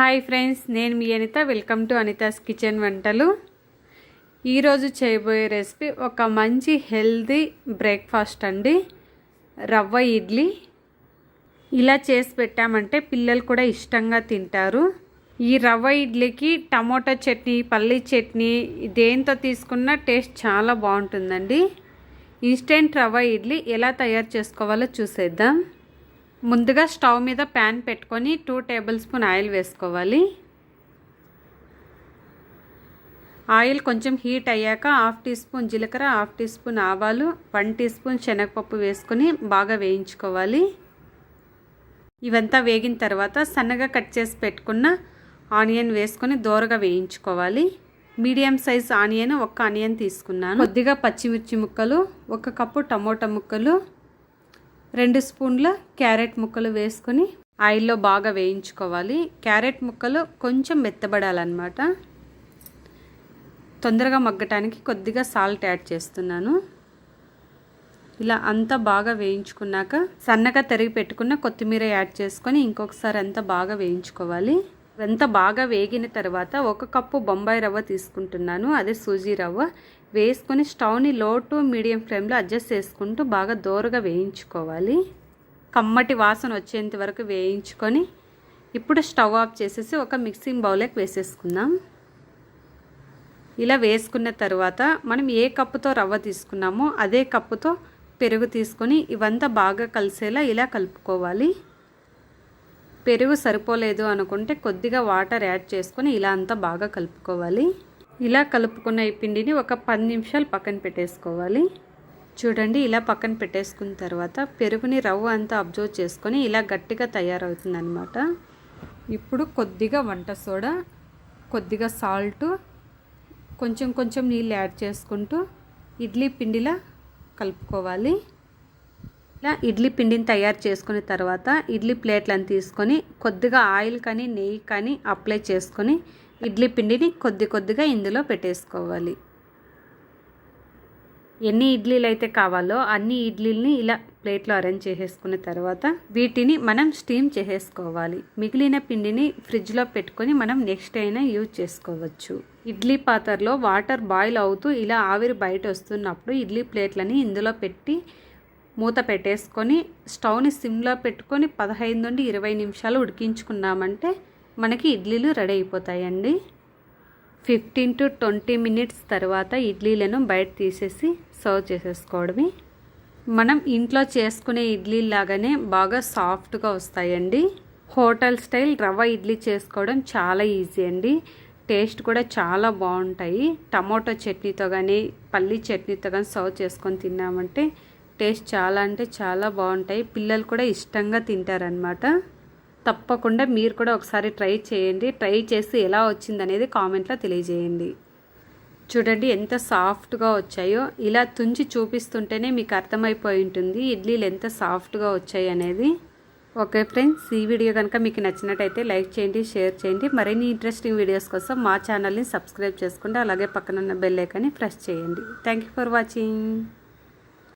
Hi friends నేను మీ Anitha. Welcome to Anitha's kitchen వంటలు. ఈరోజు చేయబోయే రెసిపీ ఒక మంచి హెల్దీ బ్రేక్ఫాస్ట్ అండి. రవ్వ ఇడ్లీ. ఇలా చేసి పెట్టామంటే పిల్లలు కూడా ఇష్టంగా తింటారు. ఈ రవ్వ ఇడ్లీకి టమోటా చట్నీ పల్లీ చట్నీ దేంతో తీసుకున్నా టేస్ట్ చాలా బాగుంటుందండి. ఇన్స్టెంట్ రవ్వ ఇడ్లీ ఎలా తయారు చేసుకోవాలో చూసేద్దాం. ముందుగా స్టవ్ మీద ప్యాన్ పెట్టుకొని టూ టేబుల్ స్పూన్ ఆయిల్ వేసుకోవాలి. ఆయిల్ కొంచెం హీట్ అయ్యాక హాఫ్ టీ స్పూన్ జీలకర్ర హాఫ్ టీ స్పూన్ ఆవాలు వన్ టీ స్పూన్ శనగపప్పు వేసుకొని బాగా వేయించుకోవాలి. ఇవంతా వేగిన తర్వాత సన్నగా కట్ చేసి పెట్టుకున్న ఆనియన్ వేసుకొని దోరగా వేయించుకోవాలి. మీడియం సైజ్ ఆనియన్ ఒక ఆనియన్ తీసుకున్నాను. కొద్దిగా పచ్చిమిర్చి ముక్కలు ఒక కప్పు టమోటా ముక్కలు రెండు స్పూన్ల క్యారెట్ ముక్కలు వేసుకొని ఆయిల్లో బాగా వేయించుకోవాలి. క్యారెట్ ముక్కలు కొంచెం మెత్తబడాలన్నమాట. తొందరగా మగ్గటానికి కొద్దిగా సాల్ట్ యాడ్ చేస్తున్నాను. ఇలా అంతా బాగా వేయించుకున్నాక సన్నగా తరిగి పెట్టుకున్న కొత్తిమీర యాడ్ చేసుకొని ఇంకొకసారి అంతా బాగా వేయించుకోవాలి. ఎంత బాగా వేగిన తర్వాత ఒక కప్పు బొంబాయి రవ్వ తీసుకుంటున్నాను. అదే సూజీ రవ్వ. వేసుకొని స్టవ్ని లో టు మీడియం ఫ్లేమ్లో అడ్జస్ట్ చేసుకుంటూ బాగా దోరగా వేయించుకోవాలి. కమ్మటి వాసన వచ్చేంత వరకు వేయించుకొని ఇప్పుడు స్టవ్ ఆఫ్ చేసేసి ఒక మిక్సింగ్ బౌల్లోకి వేసేసుకుందాం. ఇలా వేసుకున్న తర్వాత మనం ఏ కప్పుతో రవ్వ తీసుకున్నామో అదే కప్పుతో పెరుగు తీసుకొని ఇవంతా బాగా కలిసేలా ఇలా కలుపుకోవాలి. పెరుగు సరిపోలేదు అనుకుంటే కొద్దిగా వాటర్ యాడ్ చేసుకొని ఇలా అంతా బాగా కలుపుకోవాలి. ఇలా కలుపుకున్న ఈ పిండిని ఒక పది నిమిషాలు పక్కన పెట్టేసుకోవాలి. చూడండి ఇలా పక్కన పెట్టేసుకున్న తర్వాత పెరుగుని రవ్వ అంతా అబ్జర్వ్ చేసుకొని ఇలా గట్టిగా తయారవుతుందనమాట ఇప్పుడు కొద్దిగా వంట సోడా కొద్దిగా సాల్ట్ కొంచెం కొంచెం నీళ్ళు యాడ్ చేసుకుంటూ ఇడ్లీ పిండిలా కలుపుకోవాలి. ఇలా ఇడ్లీ పిండిని తయారు చేసుకున్న తర్వాత ఇడ్లీ ప్లేట్లను తీసుకొని కొద్దిగా ఆయిల్ కానీ నెయ్యి కానీ అప్లై చేసుకొని ఇడ్లీ పిండిని కొద్ది కొద్దిగా ఇందులో పెట్టేసుకోవాలి. ఎన్ని ఇడ్లీలు అయితే కావాలో అన్ని ఇడ్లీలని ఇలా ప్లేట్లో అరేంజ్ చేసేసుకున్న తర్వాత వీటిని మనం స్టీమ్ చేసేసుకోవాలి. మిగిలిన పిండిని ఫ్రిడ్జ్లో పెట్టుకొని మనం నెక్స్ట్ అయినా యూజ్ చేసుకోవచ్చు. ఇడ్లీ పాత్రలో వాటర్ బాయిల్ అవుతూ ఇలా ఆవిరి బయట వస్తున్నప్పుడు ఇడ్లీ ప్లేట్లని ఇందులో పెట్టి మూత పెట్టేసుకొని స్టవ్ని సిమ్లో పెట్టుకొని పదహైదు నుండి ఇరవై నిమిషాలు ఉడికించుకున్నామంటే మనకి ఇడ్లీలు రెడీ అయిపోతాయండి. ఫిఫ్టీన్ టు ట్వంటీ మినిట్స్ తర్వాత ఇడ్లీలను బయట తీసేసి సర్వ్ చేసేసుకోవడమే. మనం ఇంట్లో చేసుకునే ఇడ్లీ లాగానే బాగా సాఫ్ట్గా వస్తాయండి. హోటల్ స్టైల్ రవ్వ ఇడ్లీ చేసుకోవడం చాలా ఈజీ అండి. టేస్ట్ కూడా చాలా బాగుంటాయి. టమోటో చట్నీతో కానీ పల్లీ చట్నీతో కానీ సర్వ్ చేసుకొని తిన్నామంటే టేస్ట్ చాలా అంటే చాలా బాగుంటాయి. పిల్లలు కూడా ఇష్టంగా తింటారనమాట తప్పకుండా మీరు కూడా ఒకసారి ట్రై చేయండి. ట్రై చేసి ఎలా వచ్చిందనేది కామెంట్లో తెలియజేయండి. చూడండి ఎంత సాఫ్ట్గా వచ్చాయో. ఇలా తుంచి చూపిస్తుంటేనే మీకు అర్థమైపోయి ఉంటుంది ఇడ్లీలు ఎంత సాఫ్ట్గా వచ్చాయి అనేది ఓకే ఫ్రెండ్స్ ఈ వీడియో కనుక మీకు నచ్చినట్టయితే లైక్ చేయండి షేర్ చేయండి. మరిన్ని ఇంట్రెస్టింగ్ వీడియోస్ కోసం మా ఛానల్ని సబ్స్క్రైబ్ చేసుకోండి అలాగే పక్కన ఉన్న బెల్ ఐకాన్ని ప్రెస్ చేయండి. Thank for watching.